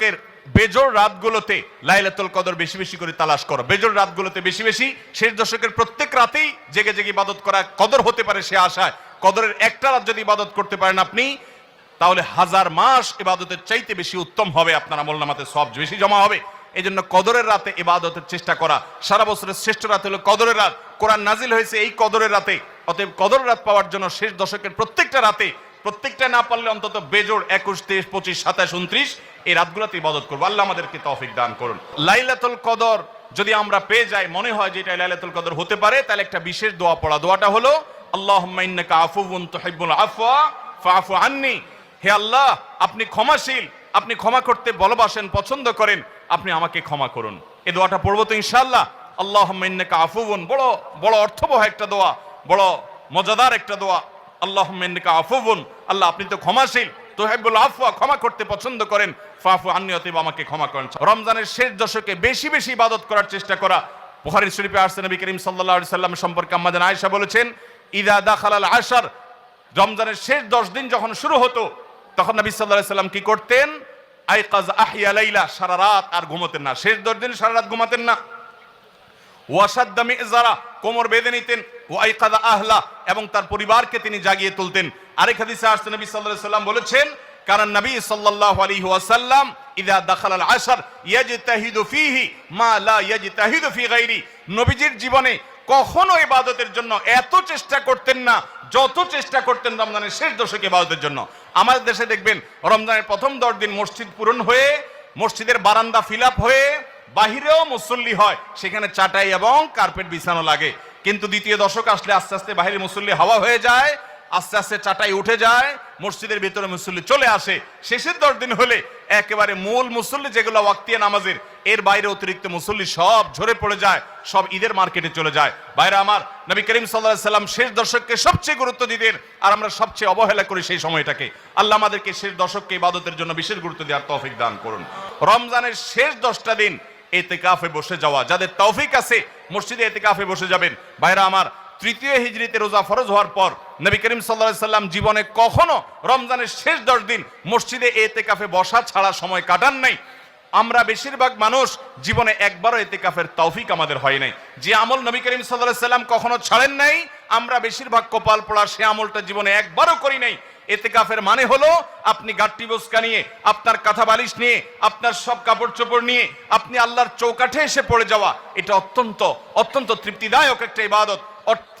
দশকের বেজোর রাতগুলোতে লাইলাতুল কদর বেশি বেশি করে তালাশ করো। বেজোর রাতগুলোতে বেশি বেশি শেষ দশকের প্রত্যেক রাতেই জেগে জেগে ইবাদত করা কদর হতে পারে সে আশায়। কদরের একটা রাত যদি ইবাদত করতে পারেন আপনি, তাহলে হাজার মাস ইবাদতের চাইতে বেশি উত্তম হবে আপনার আমল নামাতে, সব বেশি জমা হবে। এই জন্য কদরের রাতে ইবাদতের চেষ্টা করা। সারা বছরের শ্রেষ্ঠ রাত হলো কদরের রাত। কোরআন নাজিল হয়েছে এই কদরের রাতে। অতএব কদর রাত পাওয়ার জন্য শেষ দশকের প্রত্যেকটা রাতে প্রত্যেকটা না পারলে অন্তত বেজোড় একুশ, তেইশ, পঁচিশ, সাতাশ, উনত্রিশ, এই রাতগুলোতে ইবাদত করব। আল্লাহ আমাদেরকে তৌফিক দান করুন। লাইলাতুল কদর, যদি আমরা পেয়ে যাই, মনে হয় যে এটা লাইলাতুল কদর হতে পারে, তাহলে একটা বিশেষ দোয়া পড়া। দোয়াটা হলো, আল্লাহুম্মা ইন্নাকা আফুউন তুহিব্বুল আফওয়া, ফাআফু আন্নি। হে আল্লাহ, আপনি ক্ষমাশীল, আপনি ক্ষমা করতে ভালোবাসেন, পছন্দ করেন, আপনি আমাকে ক্ষমা করুন। এই দোয়াটা পড়ব তো ইনশাআল্লাহ। আল্লাহুম্মা ইন্নাকা আফুউন, বড় বড় অর্থবহ একটা দোয়া, বড় মজাদার একটা দোয়া। আল্লাহুম্মা ইন্নাকা আফুউন। আল্লাহ, আপনি তো ক্ষমাশীল। তোহেবুল আফওয়া, ক্ষমা করতে পছন্দ করেন। ফাফু আন্নি অতএব আমাকে ক্ষমা করেন। রমজানের শেষ দশকে বেশি বেশি ইবাদত করার চেষ্টা করা বুখারী শরীফে আসছে নবী করিম আলাইহি সাল্লাম সম্পর্কে আম্মাজান আয়েশা বলেছেন, ইদা দাখালাল আশার। রমজানের শেষ দশ দিন যখন শুরু হতো, তখন নবী আলাইহি সাল্লাম কি করতেন? আইকাজ আহিয়া লাইলা, সারা রাত আর ঘুমোতেন না। শেষ দশ দিন সারা রাত ঘুমাতেন না। ওয়াসাদ্দামি যারা কোমর বেঁধে নিতেন ওয়াইকাদা আহলা, এবং তার পরিবারকে তিনি জাগিয়ে তুলতেন। আরেক হাদিসে আসতে নবী আলাইহি সাল্লাম বলেছেন কারণ নবী সাল্লাল্লাহু আলাইহি ওয়াসাল্লাম ইদা দাখাল আল আশর ইয়াজতাহিদু ফীহি মা লা ইয়াজতাহিদু ফি গায়রি। নবীজির জীবনে কখনো ইবাদতের জন্য এত চেষ্টা করতেন না, যত চেষ্টা করতেন রমজানের শেষ দশকে ইবাদতের জন্য। আমাদের দেশে দেখবেন, রমজানের প্রথম দশ দিন মসজিদ পূরণ হয়ে, মসজিদের বারান্দা ফিল হয়ে বাহিরেও মুসল্লি হয়, সেখানে চাটাই এবং কার্পেট বিছানো লাগে। কিন্তু দ্বিতীয় দশক আসলে আস্তে আস্তে বাহিরে মুসল্লি হাওয়া হয়ে যায়, আস্তে আস্তে চাটাই উঠে যায়, মসজিদের ভিতরে মুসল্লি চলে আসে। শেষের দশ দিন হলে একেবারে মূল মুসল্লি যেগুলো ওয়াক্তিয়া নামাজের, এর বাইরে অতিরিক্ত মুসল্লি সব ঝরে পড়ে যায়, সব ঈদের মার্কেটে চলে যায়। বাইরে আমার, নবী করিম সাল্লাহ সাল্লাম শেষ দশককে সবচেয়ে গুরুত্ব দিতেন, আর আমরা সবচেয়ে অবহেলা করি সেই সময়টাকে। আল্লাহ আমাদেরকে শেষ দশককে ইবাদতের জন্য বিশেষ গুরুত্ব দেওয়ার তৌফিক দান করুন। রমজানের শেষ দশটা দিন এতেকাফে বসে যাওয়া। যাদের তৌফিক আছে, মসজিদে এতেকাফে বসে যাবেন। ভাইরা আমার, তৃতীয় হিজরিতে রোজা ফরজ হওয়ার পর নবী করিম সাল্লাহ সাল্লাম জীবনে কখনো রমজানের শেষ দশ দিন মসজিদে এতেকাফে বসা ছাড়া সময় কাটান নাই। আমরা বেশিরভাগ মানুষ জীবনে একবারও এতেকাফের তৌফিক আমাদের হয় নাই। যে আমল নবী করিম সাল্লাহ সাল্লাম কখনো ছাড়েন নাই, আমরা বেশিরভাগ কপাল পড়া সে আমলটা জীবনে একবারও করি নাই। এতেকাফের মানে হলো, আপনি গাট্টি বস্কা নিয়ে, আপনার কাঁথা বালিশ নিয়ে, আপনার সব কাপড় চোপড় নিয়ে, আপনি আল্লাহর চৌকাঠে এসে পড়ে যাওয়া, এটা অত্যন্ত অত্যন্ত তৃপ্তিদায়ক একটা ইবাদত।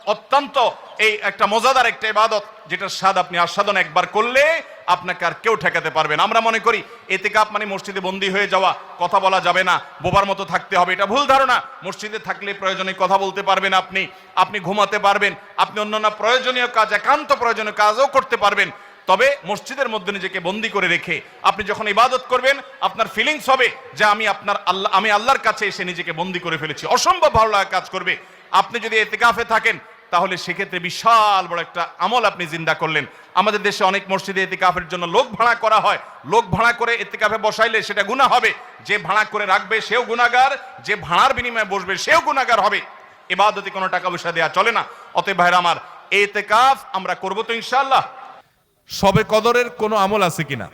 অত্যন্ত এই একটা মজাদার একটা ইবাদত, যেটার স্বাদ আপনি আস্বাদন একবার করলে আপনাকে আর কেউ ঠেকাতে পারবেন আমরা মনে করি, এতেকাপ মানে মসজিদে বন্দি হয়ে যাওয়া, কথা বলা যাবে না, বোবার মতো থাকতে হবে। এটা ভুল ধারণা। মসজিদে থাকলে প্রয়োজনে কথা বলতে পারবেন আপনি আপনি ঘুমাতে পারবেন, আপনি অন্যান্য প্রয়োজনীয় কাজ, একান্ত প্রয়োজনীয় কাজও করতে পারবেন। তবে মসজিদের মধ্যে নিজেকে বন্দি করে রেখে আপনি যখন ইবাদত করবেন, আপনার ফিলিংস হবে যে আমি আপনার আল্লাহ, আমি আল্লাহর কাছে এসে নিজেকে বন্দি করে ফেলেছি। অসম্ভব ভালো লাগা কাজ করবে। আপনি যদি এতেকাফে থাকেন, তাহলে সেক্ষেত্রে বিশাল বড় একটা আমল আপনি জিন্দা করলেন। আমাদের দেশে অনেক মসজিদে এতেকাফের জন্য লোক ভাড়া করা হয়। লোক ভাড়া করে এতেকাফে বসাইলে সেটা গুণা হবে। যে ভাড়া করে রাখবে সেও গুণাগার যে ভাড়ার বিনিময়ে বসবে সেও গুণাগার হবে। এবাদতে কোনো টাকা পয়সা দেওয়া চলে না। অতএব ভাইরা আমার, এতেকাফ আমরা করব তো ইনশাল্লাহ সবে কদরের কোনো আমল আছে কিনা?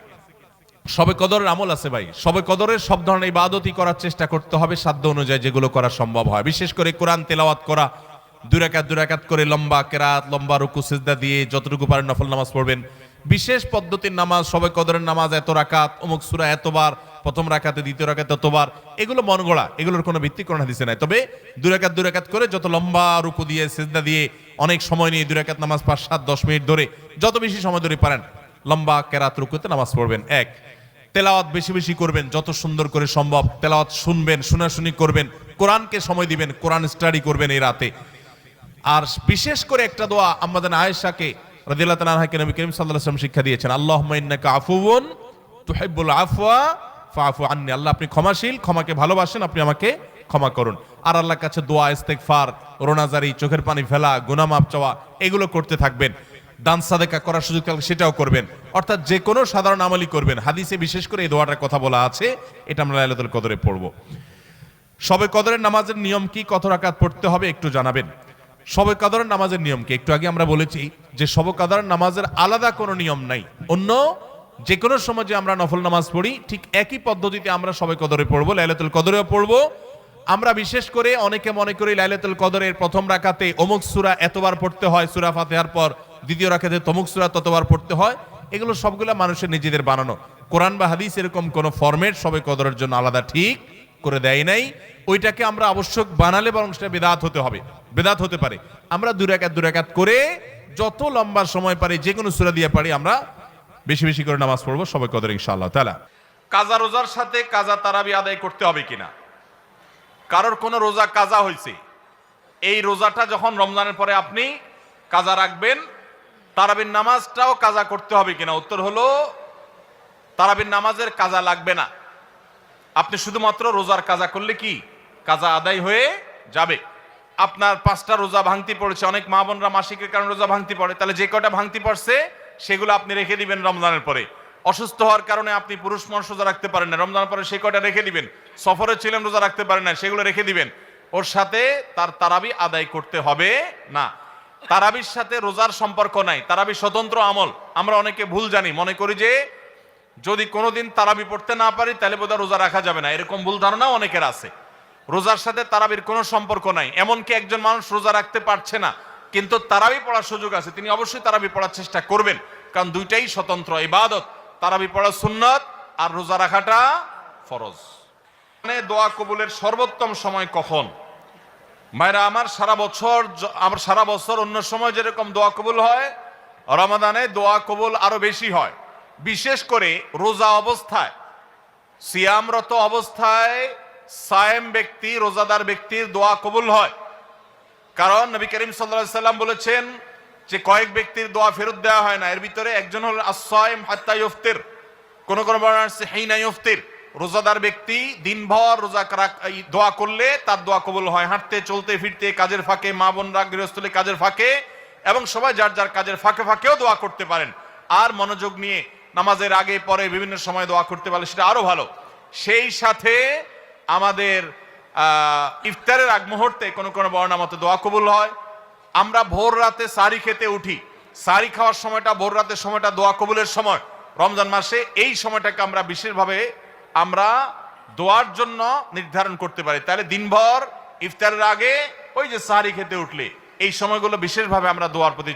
সবে কদরের আমল আছে ভাই। সবে কদরের সব ধরনের ইবাদতই করার চেষ্টা করতে হবে সাধ্য অনুযায়ী যেগুলো করা সম্ভব হয়। বিশেষ করে কোরআন তেলাওয়াত করা দুরাকাত দুরাকাত করে লম্বা কেরাত, লম্বা রুকু, সিজদা দিয়ে যতটুকু পারেন নফল নামাজ পড়বেন। বিশেষ পদ্ধতির নামাজ, সবে কদরের নামাজ এত রাকাত, অমুক সুরা এতবার, প্রথম রাকাতে, দ্বিতীয় রাকাতে এতবার, এগুলো মন গড়া, এগুলোর কোনো ভিত্তি কোনো হাদিসে নাই। তবে দুরাকাত দুরাকাত করে যত লম্বা রুকু দিয়ে, সিজদা দিয়ে অনেক সময় নিয়ে দুরাকাত নামাজ পাঁচ, সাত, দশ মিনিট ধরে যত বেশি সময় ধরে পারেন, লম্বা কেরাত, রুকুতে নামাজ পড়বেন। এক তেলাওয়াত বেশি বেশি করবেন, যত সুন্দর করে সম্ভব তেলাওয়াত শুনবেন, শোনাশুনি করবেন, কোরআনকে সময় দিবেন, কোরআন স্টাডি করবেন এই রাতে। আর বিশেষ করে একটা দোয়া আমাদের আয়েশাকে রাদিয়াল্লাহু তাআলা আনহাকে নবী করিম সাল্লাল্লাহু আলাইহি ওয়াসাল্লাম শিক্ষা দিয়েছেন, আল্লাহুম্মা ইন্নাকা আফুউন তুহিব্বুল আফওয়া ফাআফু আন্নি। আল্লাহ আপনি ক্ষমাশীল, ক্ষমাকে ভালোবাসেন, আপনি আমাকে ক্ষমা করুন। আর আল্লাহর কাছে দোয়া, ইস্তেগফার, রোনাজারি, চোখের পানি ফেলা, গুনাহ মাফ চাওয়া, এগুলো করতে থাকবেন। দান সাদেকা করার সুযোগ থাকলে সেটাও করবেন। অর্থাৎ যে কোনো সাধারণ আমলই করবেন। হাদিসে বিশেষ করে এই দোয়াটার কথা বলা আছে, এটা আমরা লাইলাতুল কদরে পড়ব। সবে কদরের নামাজের নিয়ম কি? কত রাকাত পড়তে হবে একটু জানাবেন। সবে কদরের নামাজের নিয়ম কি? একটু আগে আমরা বলেছি যে সবে কদরের নামাজের আলাদা কোনো নিয়ম নাই। অন্য যে কোনো সময় যে আমরা নফল নামাজ পড়ি, ঠিক একই পদ্ধতিতে আমরা সবে কদরে পড়ব, লাইলাতুল কদরেও পড়ব। আমরা বিশেষ করে অনেকে মনে করি লাইলাতুল কদরের প্রথম রাকাতে অমুক সূরা এতবার পড়তে হয়, সূরা ফাতিহার পর দ্বিতীয় রাকাতে তমুক সূরা ততবার পড়তে হয়। এগুলো সবগুলা মানুষের নিজেদের বানানো। কোরআন বা হাদিস এরকম কোনো ফরম্যাট সবাই কদরের জন্য আলাদা ঠিক করে দেয় নাই। ওইটাকে আমরা আবশ্যক বানালে বরং সেটা বেদাত হতে হবে। বেদাত হতে পারে। আমরা দুরাকাত দুরাকাত করে যত লম্বা সময় পারি যে কোনো সূরা দিয়ে পারি, আমরা বেশি বেশি করে নামাজ পড়ব সবাই কদর ইনশাআল্লাহ তাআলা। কাজা রোজার সাথে কাজা তারাবি আদায় করতে হবে কিনা? কারোর কোনো রোজা কাজা হয়েছে এই রোজাটা যখন রমজানের পরে আপনি কাজা রাখবেন তারাবির নামাজটাও কাজা করতে হবে কিনা? উত্তর হলো, তারাবির নামাজের কাজা লাগবে না। আপনি শুধুমাত্র রোজার কাজা করলে কি? কাজা আদায় হয়ে যাবে। আপনার পাঁচটা রোজা ভাঙতি পড়েছে। অনেক মা বোনরা মাসিকের কারণে রোজা ভাঙতি পড়ে। তাহলে যে কটা ভাঙতি পড়ছে, সেগুলো আপনি রেখে দিবেন রমজানের পরে। অসুস্থ হওয়ার কারণে আপনি পুরুষ মানুষ রোজা রাখতে পারেন না। রমজানের পরে সে কটা রেখে দিবেন? সফরে ছিলেন, রোজা রাখতে পারেন না। সেগুলো রেখে দিবেন। ওর সাথে তার তারাবি আদায় করতে হবে না। তারাবির সাথে রোজার সম্পর্ক নাই। তারাবি স্বতন্ত্র আমল। আমরা অনেকে ভুল জানি। মনে করি যে, যদি কোনোদিন তারাবি পড়তে না পারি, তাহলে বোধহয় রোজা রাখা যাবে না। এরকম ভুল ধারণা অনেকের আছে। রোজার সাথে তারাবির কোনো সম্পর্ক নাই। এমনকি একজন মানুষ রোজা রাখতে পারছে না, কিন্তু তারাবি পড়ার সুযোগ আছে। তিনি অবশ্যই তারাবি পড়ার চেষ্টা করবেন। কারণ দুইটাই স্বতন্ত্র ইবাদত। তারাবি পড়া সুন্নত আর রোজা রাখাটা ফরজ। মানে দোয়া কবুলের সর্বোত্তম সময় কখন? মায়েরা, আমার সারা বছর আমার সারা বছর অন্য সময় যেরকম দোয়া কবুল হয়, রমাদানে দোয়া কবুল আরও বেশি হয়। বিশেষ করে রোজা অবস্থায়, সিয়ামরত অবস্থায় সায়েম ব্যক্তি, রোজাদার ব্যক্তির দোয়া কবুল হয়। কারণ নবী করিম সাল্লাল্লাহু সাল্লাম বলেছেন যে, কয়েক ব্যক্তির দোয়া ফেরত দেওয়া হয় না। এর ভিতরে একজন হল আসাইম হাত্তা ইফতির কোনো কোনো বর্ণনা আছে হিনা ইফতির রোজাদার ব্যক্তি দিনভর রোজা দোয়া করলে তার দোয়া কবুল হয়। হাঁটতে, চলতে, ফিরতে, কাজের ফাঁকে, মা বোনরা গৃহস্থলে কাজের ফাঁকে এবং সবাই যার যার কাজের ফাঁকে ফাঁকেও দোয়া করতে পারেন। আর মনোযোগ নিয়ে নামাজের আগে, পরে বিভিন্ন সময় দোয়া করতে পারলে সেটা আরও ভালো। সেই সাথে আমাদের ইফতারের আগ মুহূর্তে কোনো কোনো বর্ণা মতো দোয়া কবুল হয়। আমরা ভোর রাতে সারি খেতে উঠি। সারি খাওয়ার সময়টা, ভোর রাতের সময়টা দোয়া কবুলের সময়। রমজান মাসে এই সময়টাকে আমরা বিশেষভাবে আমরা দোয়ার জন্য নির্ধারণ করতে পারি। তাহলে দিনভর ইফতারের আগে ওই যে সাহারি খেতে উঠলে, এই সময়গুলো বিশেষভাবে আমরা দোয়ার প্রতি